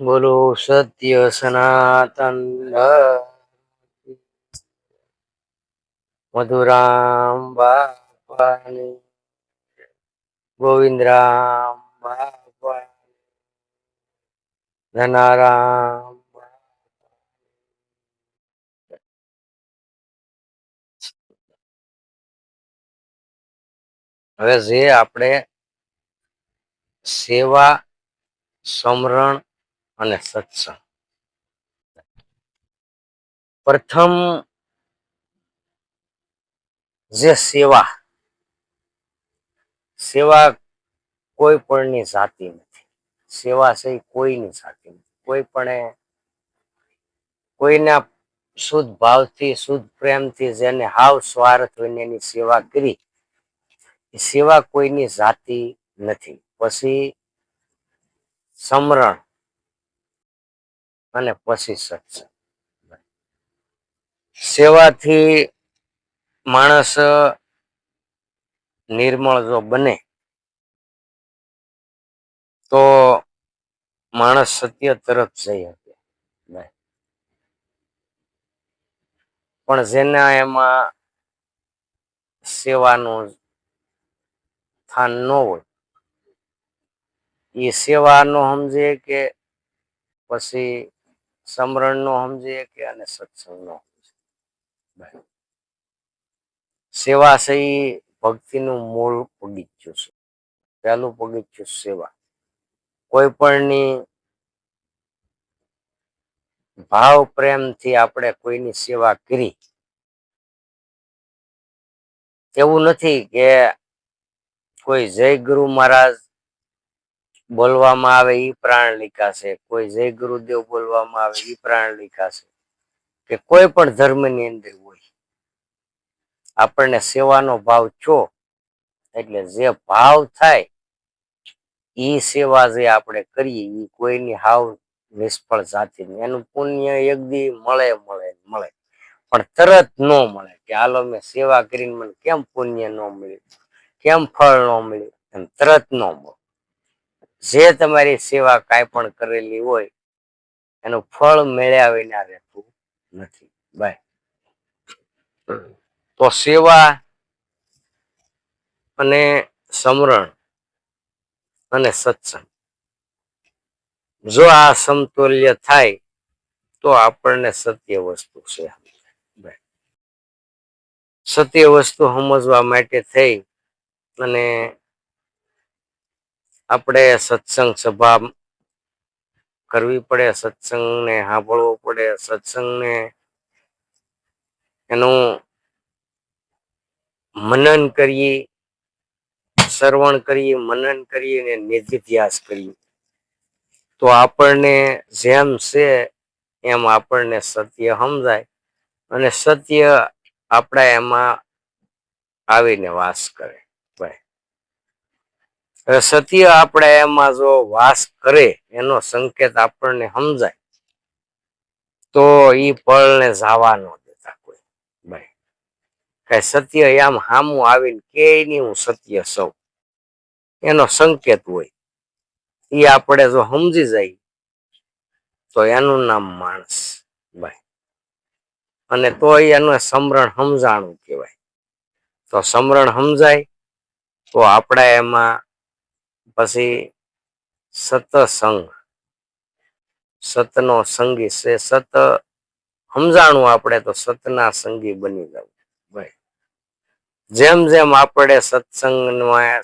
બોલો સત્ય સનાતન મધુરામ બાપાની ગોવિંદરામ બાપા ધનારામ હવે જે આપણે સેવા સમરણ અને સત્સંગ. પ્રથમ જે સેવા સેવા કોઈ પણની જાતિ નથી. સેવા છે કોઈની જાતિ નથી. કોઈ પણ કોઈના શુદ્ધ ભાવથી, શુદ્ધ પ્રેમથી જેને હાવ સ્વાર્થ હોય એની સેવા કરી સેવા કોઈની જાતિ નથી. પછી સમરણ. અને પછી સત્સંગ. સેવાથી માણસ નિર્મળ જો બને, તો માણસ સત્ય તરફ જઈ શકે. પણ જેના એમાં સેવાનું સ્થાન ન હોય, એ સેવા નો સમજે કે પછી સમરણ નો સમજે કે અને સત્સંગ નો સેવા છે એ ભક્તિનું મૂળ પગીચ્યું છે. પહેલું પગીચ્યું સેવા. કોઈ પણની ભાવ પ્રેમથી આપણે કોઈની સેવા કરી. એવું નથી કે કોઈ જય ગુરુ મહારાજ બોલવામાં આવે એ પ્રાણ છે કોઈ જય ગુરુદેવ બોલવામાં આવે એ પ્રાણલિકા છે કે કોઈ પણ ધર્મની અંદર હોય. આપણને સેવાનો ભાવ છો એટલે જે ભાવ થાય એ સેવા જે આપણે કરીએ એ કોઈની હાવ નિષ્ફળ જાતિ. એનું પુણ્ય એક દી મળે મળે મળે. પણ તરત ન મળે કે હાલો મેં સેવા કરીને મને કેમ પુણ્ય ન મળ્યું? કેમ ફળ ન મળ્યું? એમ તરત ન મળે. જે તમારી સેવા કાંઈ પણ કરેલી હોય, એનું ફળ મેળ્યા વિના રહેતું નથી. બાય તો સેવા અને સમરણ અને સત્સંગ. જો આ સમતુલ્ય થાય, તો આપણને સત્ય વસ્તુ છે. સત્ય વસ્તુ સમજવા માટે થઈ અને આપણે સત્સંગ સભા કરવી પડે, સત્સંગને સાંભળવો પડે, સત્સંગને એનું મનન કરીએ, શ્રવણ કરીએ, મનન કરીએ અને નિધિધ્યાસ કરીએ. તો આપણને જેમ છે એમ આપણને સત્ય સમજાય અને સત્ય આપણા એમાં આવીને વાસ કરે. સત્ય આપણે એમાં જો વાસ કરે, એનો સંકેત આપણને સમજાય, તો ઈ પળને જવા ન દેતા કોઈ. ભાઈ કઈ સત્ય આમ હામું આવીને કે નહીં હું સત્ય સૌ. એનો સંકેત હોય. એ આપણે જો સમજી જાય, તો એનું નામ માણસ. ભાઈ, અને તો એનું સમરણ સમજાણું કહેવાય. તો સમરણ સમજાય, તો આપણે એમાં પછી સતસંગ. સતનો સંગી છે. સત સમજાણું આપણે તો સતના સંગી બની જવું. જેમ જેમ આપણે સત્સંગમાં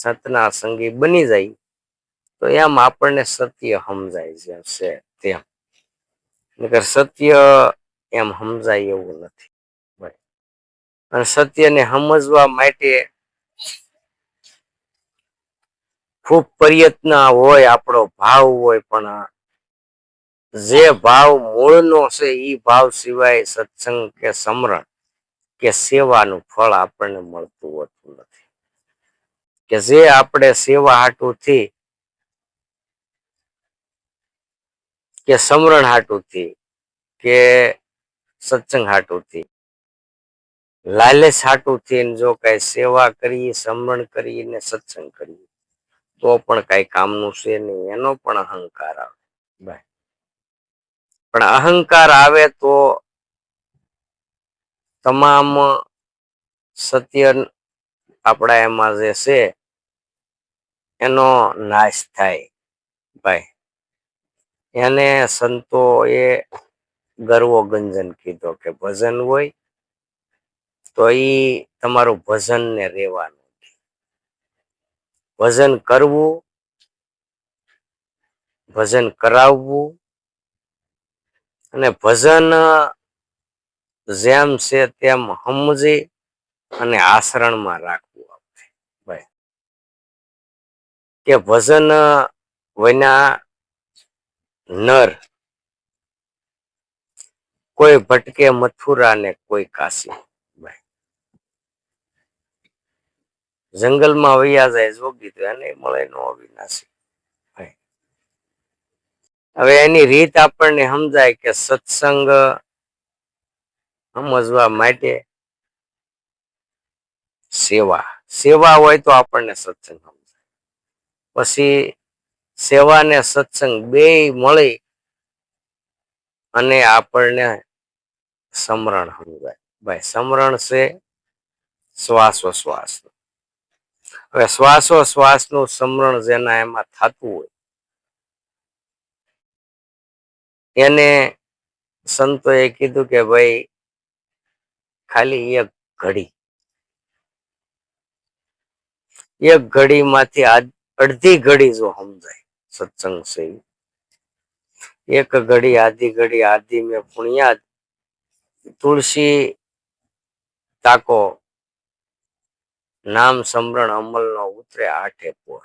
સતના સંગી બની જાય, તો એમ આપણને સત્ય સમજાય છે છે તેમ. નકર સત્ય એમ સમજાય એવું નથી. અને સત્યને સમજવા માટે ખૂબ પ્રયત્ન હોય, આપણો ભાવ હોય, પણ જે ભાવ મૂળનો છે એ ભાવ સિવાય સત્સંગ કે સમરણ કે સેવાનું ફળ આપણને મળતું હોતું નથી. કે જે આપણે સેવા હાટુથી કે સમરણ હાટુથી કે સત્સંગ હાટુથી, લાલચ હાટુથી જો કઈ સેવા કરીએ, સમરણ કરીએ ને સત્સંગ કરીએ તો પણ કઈ કામનું છે નહીં એનો પણ અહંકાર આવે. પણ અહંકાર આવે તો તમામ સત્ય આપણા એમાં જે છે એનો નાશ થાય. ભાઈ એને સંતો એ ગર્વો ગંજન કીધો કે ભજન હોય તો ઈ તમારું ભજન ને રહેવાનું ભજન કરવું, ભજન કરાવવું, અને ભજન જેમ છે તેમ સમજી અને આચરણમાં રાખવું આપણે. ભાઈ. કે ભજન વિના નર કોઈ ભટકે મથુરા ને કોઈ કાશી ભાઈ જંગલમાં વૈયા જાય જોગી તો એને મળે નો અવિનાશી. હવે એની રીત આપણને સમજાય કે સત્સંગ સમજવા માટે સેવા. સેવા હોય તો આપણને સત્સંગ સમજાય. પછી સેવા ને સત્સંગ બે મળી અને આપણને સમરણ સમજાય. ભાઈ, સમરણ છે શ્વાસોશ્વાસ હવે શ્વાસોશ્વાસનું સમરણ જેના એમાં થતું હોય. એને સંતોએ કીધું કે ભાઈ, ખાલી એક ઘડી. એક ઘડીમાંથી આ- અડધી ઘડી જો સમજાય સત્સંગ છે એક ઘડી, આધી ઘડી, આધી મેં પુણ્યા તુલસી તાકો નામ સમરણ અમલ નો ઉતરે આઠે પોર.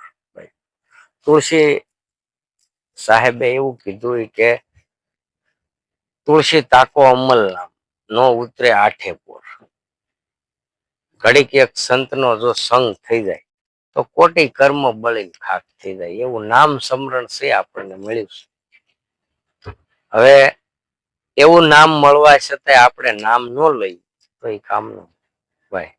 તુલસી સાહેબે એવું કીધું કે, તુલસી તાકો અમલ નામ, નો ઉતરે આઠે પોર. ઘડીક એક સંતનો જો સંગ થઈ જાય, તો કોટી કર્મ બળી ખાક થઈ જાય. એવું નામ સમરણ છે આપણને મળ્યું છે. હવે એવું નામ મળવા છતાંય આપણે નામ ન લઈએ, તો એ કામનું. ભાઈ